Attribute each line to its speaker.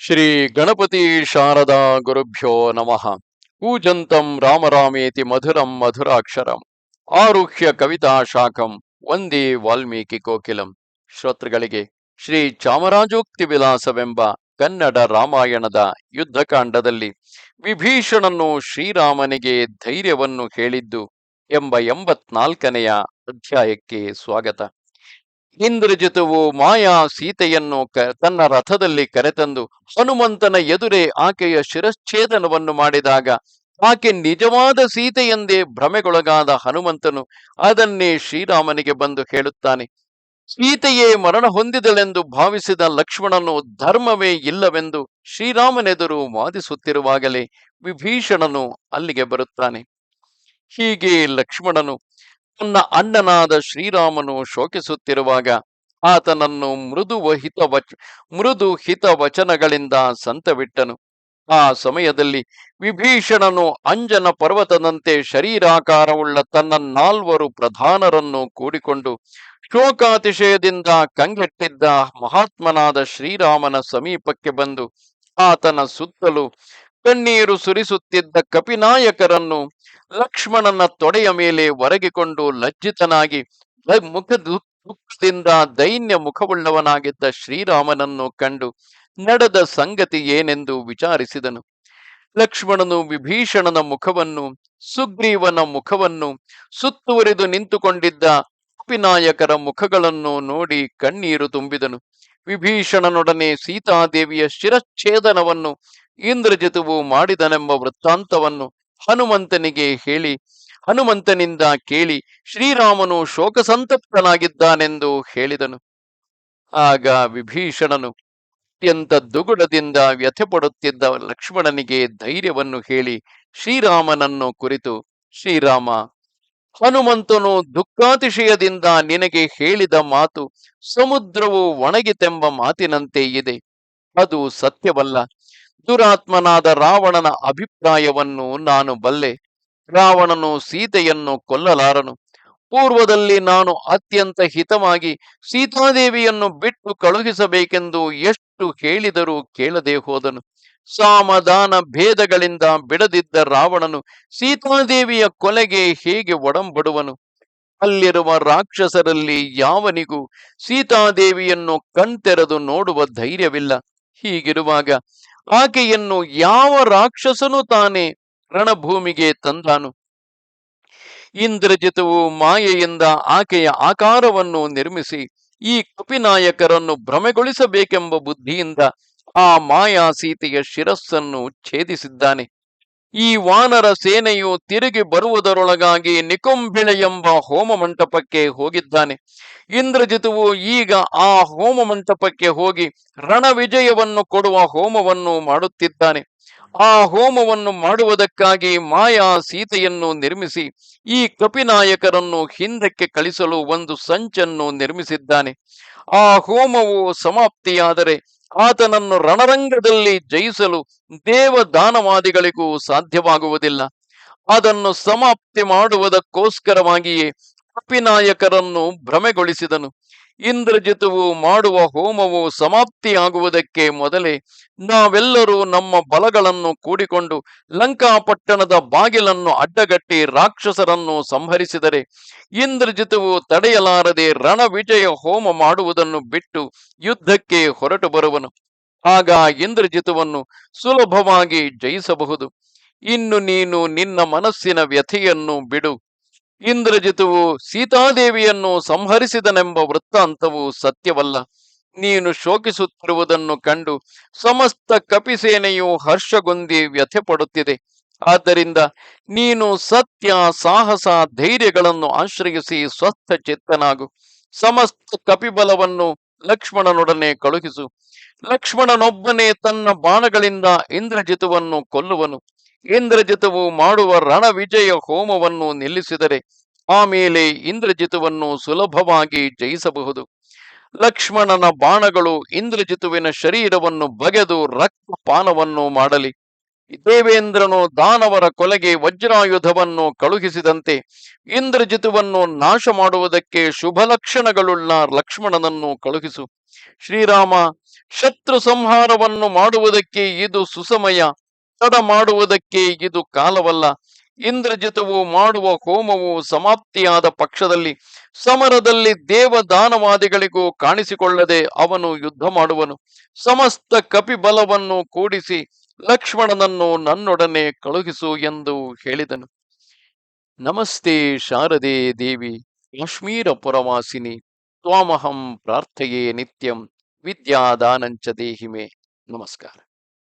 Speaker 1: ಶ್ರೀ ಗಣಪತಿ ಶಾರದಾ ಗುರುಭ್ಯೋ ನಮಃ. ಕೂಜಂತಂ ರಾಮರಾಮೇತಿ ಮಧುರಂ ಮಧುರಾಕ್ಷರಂ. ಆರುಹ್ಯ ಕವಿತಾ ಶಾಖಂ. ವಂದೇ ವಾಲ್ಮೀಕಿ ಕೋಕಿಲಂ. ಶ್ರೋತೃಗಳಿಗೆ ಶ್ರೀ ಚಾಮರಾಜೋಕ್ತಿ ವಿಲಾಸವೆಂಬ ಕನ್ನಡ ರಾಮಾಯಣದ ಯುದ್ಧಕಾಂಡದಲ್ಲಿ ವಿಭೀಷಣನು ಶ್ರೀರಾಮನಿಗೆ ಧೈರ್ಯವನ್ನು ಹೇಳಿದ್ದು ಎಂಬ ಎಂಬತ್ನಾಲ್ಕನೆಯ ಅಧ್ಯಾಯಕ್ಕೆ ಸ್ವಾಗತ. ಇಂದ್ರಜಿತುವು ಮಾಯಾ ಸೀತೆಯನ್ನು ತನ್ನ ರಥದಲ್ಲಿ ಕರೆತಂದು ಹನುಮಂತನ ಎದುರೇ ಆಕೆಯ ಶಿರಚ್ಛೇದನವನ್ನು ಮಾಡಿದಾಗ ಆಕೆ ನಿಜವಾದ ಸೀತೆಯೆಂದೇ ಭ್ರಮೆಗೊಳಗಾದ ಹನುಮಂತನು ಅದನ್ನೇ ಶ್ರೀರಾಮನಿಗೆ ಬಂದು ಹೇಳುತ್ತಾನೆ. ಸೀತೆಯೇ ಮರಣ ಹೊಂದಿದಳೆಂದು ಭಾವಿಸಿದ ಲಕ್ಷ್ಮಣನು ಧರ್ಮವೇ ಇಲ್ಲವೆಂದು ಶ್ರೀರಾಮನೆದುರು ವಾದಿಸುತ್ತಿರುವಾಗಲೇ ವಿಭೀಷಣನು ಅಲ್ಲಿಗೆ ಬರುತ್ತಾನೆ. ಹೀಗೆ ಲಕ್ಷ್ಮಣನು ತನ್ನ ಅಣ್ಣನಾದ ಶ್ರೀರಾಮನು ಶೋಕಿಸುತ್ತಿರುವಾಗ ಆತನನ್ನು ಮೃದು ಹಿತ ವಚ, ಮೃದು ಹಿತ ವಚನಗಳಿಂದ ಸಂತವಿಟ್ಟನು. ಆ ಸಮಯದಲ್ಲಿ ವಿಭೀಷಣನು ಅಂಜನ ಪರ್ವತದಂತೆ ಶರೀರಾಕಾರವುಳ್ಳ ತನ್ನ ನಾಲ್ವರು ಪ್ರಧಾನರನ್ನು ಕೂಡಿಕೊಂಡು ಶೋಕಾತಿಶಯದಿಂದ ಕಂಗೆಟ್ಟಿದ್ದ ಮಹಾತ್ಮನಾದ ಶ್ರೀರಾಮನ ಸಮೀಪಕ್ಕೆ ಬಂದು ಆತನ ಸುತ್ತಲೂ ಕಣ್ಣೀರು ಸುರಿಸುತ್ತಿದ್ದ ಕಪಿನಾಯಕರನ್ನು ಲಕ್ಷ್ಮಣನ ತೊಡೆಯ ಮೇಲೆ ಒರಗಿಕೊಂಡು ಲಜ್ಜಿತನಾಗಿ ಮುಖ ದುಃಖದಿಂದ ದೈನ್ಯ ಮುಖವುಳ್ಳವನಾಗಿದ್ದ ಶ್ರೀರಾಮನನ್ನು ಕಂಡು ನಡೆದ ಸಂಗತಿ ಏನೆಂದು ವಿಚಾರಿಸಿದನು. ಲಕ್ಷ್ಮಣನು ವಿಭೀಷಣನ ಮುಖವನ್ನು, ಸುಗ್ರೀವನ ಮುಖವನ್ನು, ಸುತ್ತುವರಿದು ನಿಂತುಕೊಂಡಿದ್ದ ಕಪಿನಾಯಕರ ಮುಖಗಳನ್ನು ನೋಡಿ ಕಣ್ಣೀರು ತುಂಬಿದನು. ವಿಭೀಷಣನೊಡನೆ ಸೀತಾದೇವಿಯ ಶಿರಚ್ಛೇದನವನ್ನು ಇಂದ್ರಜಿತುವು ಮಾಡಿದನೆಂಬ ವೃತ್ತಾಂತವನ್ನು ಹನುಮಂತನಿಗೆ ಹೇಳಿ, ಹನುಮಂತನಿಂದ ಕೇಳಿ ಶ್ರೀರಾಮನು ಶೋಕಸಂತಪ್ತನಾಗಿದ್ದಾನೆಂದು ಹೇಳಿದನು. ಆಗ ವಿಭೀಷಣನು ಅತ್ಯಂತ ದುಗುಡದಿಂದ ವ್ಯಥೆಪಡುತ್ತಿದ್ದ ಲಕ್ಷ್ಮಣನಿಗೆ ಧೈರ್ಯವನ್ನು ಹೇಳಿ ಶ್ರೀರಾಮನನ್ನು ಕುರಿತು, ಶ್ರೀರಾಮ, ಹನುಮಂತನು ದುಃಖಾತಿಶಯದಿಂದ ನಿನಗೆ ಹೇಳಿದ ಮಾತು ಸಮುದ್ರವು ಒಣಗಿತೆಂಬ ಮಾತಿನಂತೆ ಇದೆ. ಅದು ಸತ್ಯವಲ್ಲ. ದುರಾತ್ಮನಾದ ರಾವಣನ ಅಭಿಪ್ರಾಯವನ್ನು ನಾನು ಬಲ್ಲೆ. ರಾವಣನು ಸೀತೆಯನ್ನು ಕೊಲ್ಲಲಾರನು. ಪೂರ್ವದಲ್ಲಿ ನಾನು ಅತ್ಯಂತ ಹಿತವಾಗಿ ಸೀತಾದೇವಿಯನ್ನು ಬಿಟ್ಟು ಕಳುಹಿಸಬೇಕೆಂದು ಎಷ್ಟು ಹೇಳಿದರೂ ಕೇಳದೆ ಹೋದನು. ಸಾಮದಾನ ಭೇದಗಳಿಂದ ಬಿಡದಿದ್ದ ರಾವಣನು ಸೀತಾದೇವಿಯ ಕೊಲೆಗೆ ಹೇಗೆ ಒಡಂಬಡುವನು? ಅಲ್ಲಿರುವ ರಾಕ್ಷಸರಲ್ಲಿ ಯಾವನಿಗೂ ಸೀತಾದೇವಿಯನ್ನು ಕಣ್ತೆರೆದು ನೋಡುವ ಧೈರ್ಯವಿಲ್ಲ. ಹೀಗಿರುವಾಗ ಆಕೆಯನ್ನು ಯಾವ ರಾಕ್ಷಸನು ತಾನೆ ರಣಭೂಮಿಗೆ ತಂದಾನು? ಇಂದ್ರಜಿತವು ಮಾಯೆಯಿಂದ ಆಕೆಯ ಆಕಾರವನ್ನು ನಿರ್ಮಿಸಿ ಈ ಕಪಿನಾಯಕರನ್ನು ಭ್ರಮೆಗೊಳಿಸಬೇಕೆಂಬ ಬುದ್ಧಿಯಿಂದ ಆ ಮಾಯಾ ಸೀತೆಯ ಶಿರಸ್ಸನ್ನು ಛೇದಿಸಿದ್ದಾನೆ. ಈ ವಾನರ ಸೇನೆಯು ತಿರುಗಿ ಬರುವುದರೊಳಗಾಗಿ ನಿಕುಂಭಿಳೆ ಎಂಬ ಹೋಮ ಮಂಟಪಕ್ಕೆ ಹೋಗಿದ್ದಾನೆ. ಇಂದ್ರಜಿತುವು ಈಗ ಆ ಹೋಮ ಮಂಟಪಕ್ಕೆ ಹೋಗಿ ರಣವಿಜಯವನ್ನು ಕೊಡುವ ಹೋಮವನ್ನು ಮಾಡುತ್ತಿದ್ದಾನೆ. ಆ ಹೋಮವನ್ನು ಮಾಡುವುದಕ್ಕಾಗಿ ಮಾಯಾ ಸೀತೆಯನ್ನು ನಿರ್ಮಿಸಿ, ಈ ಕಪಿನಾಯಕರನ್ನು ಹಿಂದಕ್ಕೆ ಕಳಿಸಲು ಒಂದು ಸಂಚನ್ನು ನಿರ್ಮಿಸಿದ್ದಾನೆ. ಆ ಹೋಮವು ಸಮಾಪ್ತಿಯಾದರೆ ಆತನನ್ನು ರಣರಂಗದಲ್ಲಿ ಜಯಿಸಲು ದೇವದಾನವಾದಿಗಳಿಗೂ ಸಾಧ್ಯವಾಗುವುದಿಲ್ಲ. ಅದನ್ನು ಸಮಾಪ್ತಿ ಮಾಡುವುದಕ್ಕೋಸ್ಕರವಾಗಿಯೇ ಅಪಿನಾಯಕರನ್ನು ಭ್ರಮೆಗೊಳಿಸಿದನು. ಇಂದ್ರಜಿತುವು ಮಾಡುವ ಹೋಮವು ಸಮಾಪ್ತಿಯಾಗುವುದಕ್ಕೆ ಮೊದಲೇ ನಾವೆಲ್ಲರೂ ನಮ್ಮ ಬಲಗಳನ್ನು ಕೂಡಿಕೊಂಡು ಲಂಕಾಪಟ್ಟಣದ ಬಾಗಿಲನ್ನು ಅಡ್ಡಗಟ್ಟಿ ರಾಕ್ಷಸರನ್ನು ಸಂಹರಿಸಿದರೆ ಇಂದ್ರಜಿತವು ತಡೆಯಲಾರದೆ ರಣವಿಜಯ ಹೋಮ ಮಾಡುವುದನ್ನು ಬಿಟ್ಟು ಯುದ್ಧಕ್ಕೆ ಹೊರಟು ಬರುವನು. ಆಗ ಇಂದ್ರಜಿತವನ್ನು ಸುಲಭವಾಗಿ ಜಯಿಸಬಹುದು. ಇನ್ನು ನೀನು ನಿನ್ನ ಮನಸ್ಸಿನ ವ್ಯಥೆಯನ್ನು ಬಿಡು. ಇಂದ್ರಜಿತುವು ಸೀತಾದೇವಿಯನ್ನು ಸಂಹರಿಸಿದನೆಂಬ ವೃತ್ತಾಂತವು ಸತ್ಯವಲ್ಲ. ನೀನು ಶೋಕಿಸುತ್ತಿರುವುದನ್ನು ಕಂಡು ಸಮಸ್ತ ಕಪಿಸೇನೆಯು ಹರ್ಷಗೊಂದಿ ವ್ಯಥೆ ಪಡುತ್ತಿದೆ ಆದ್ದರಿಂದ ನೀನು ಸತ್ಯ, ಸಾಹಸ, ಧೈರ್ಯಗಳನ್ನು ಆಶ್ರಯಿಸಿ ಸ್ವಸ್ಥ ಚಿತ್ತನಾಗು ಸಮಸ್ತ ಕಪಿಬಲವನ್ನು ಲಕ್ಷ್ಮಣನೊಡನೆ ಕಳುಹಿಸು. ಲಕ್ಷ್ಮಣನೊಬ್ಬನೇ ತನ್ನ ಬಾಣಗಳಿಂದ ಇಂದ್ರಜಿತುವನ್ನು ಕೊಲ್ಲುವನು. ಇಂದ್ರಜಿತುವು ಮಾಡುವ ರಣವಿಜಯ ಹೋಮವನ್ನು ನಿಲ್ಲಿಸಿದರೆ ಆಮೇಲೆ ಇಂದ್ರಜಿತವನ್ನು ಸುಲಭವಾಗಿ ಜಯಿಸಬಹುದು. ಲಕ್ಷ್ಮಣನ ಬಾಣಗಳು ಇಂದ್ರಜಿತುವಿನ ಶರೀರವನ್ನು ಬಗೆದು ರಕ್ತಪಾನವನ್ನು ಮಾಡಲಿ. ದೇವೇಂದ್ರನು ದಾನವರ ಕೊಲೆಗೆ ವಜ್ರಾಯುಧವನ್ನು ಕಳುಹಿಸಿದಂತೆ ಇಂದ್ರಜಿತುವನ್ನು ನಾಶ ಮಾಡುವುದಕ್ಕೆ ಶುಭ ಲಕ್ಷಣಗಳುಳ್ಳ ಲಕ್ಷ್ಮಣನನ್ನು ಕಳುಹಿಸು. ಶ್ರೀರಾಮ, ಶತ್ರು ಸಂಹಾರವನ್ನು ಮಾಡುವುದಕ್ಕೆ ಇದು ಸುಸಮಯ. ತಡ ಮಾಡುವುದಕ್ಕೆ ಇದು ಕಾಲವಲ್ಲ. ಇಂದ್ರಜಿತವು ಮಾಡುವ ಹೋಮವು ಸಮಾಪ್ತಿಯಾದ ಪಕ್ಷದಲ್ಲಿ ಸಮರದಲ್ಲಿ ದೇವದಾನವಾದಿಗಳಿಗೂ ಕಾಣಿಸಿಕೊಳ್ಳದೆ ಅವನು ಯುದ್ಧ ಮಾಡುವನು. ಸಮಸ್ತ ಕಪಿಬಲವನ್ನು ಕೂಡಿಸಿ ಲಕ್ಷ್ಮಣನನ್ನು ನನ್ನೊಡನೆ ಕಳುಹಿಸು ಎಂದು ಹೇಳಿದನು. ನಮಸ್ತೆ ಶಾರದೆ ದೇವಿ, ಕಾಶ್ಮೀರ ಪುರವಾಸಿನಿ, ತ್ವಾಮಹಂ ಪ್ರಾರ್ಥೆಯೇ ನಿತ್ಯಂ, ವಿದ್ಯಾದಾನಂಚ ದೇಹಿಮೆ. ನಮಸ್ಕಾರ.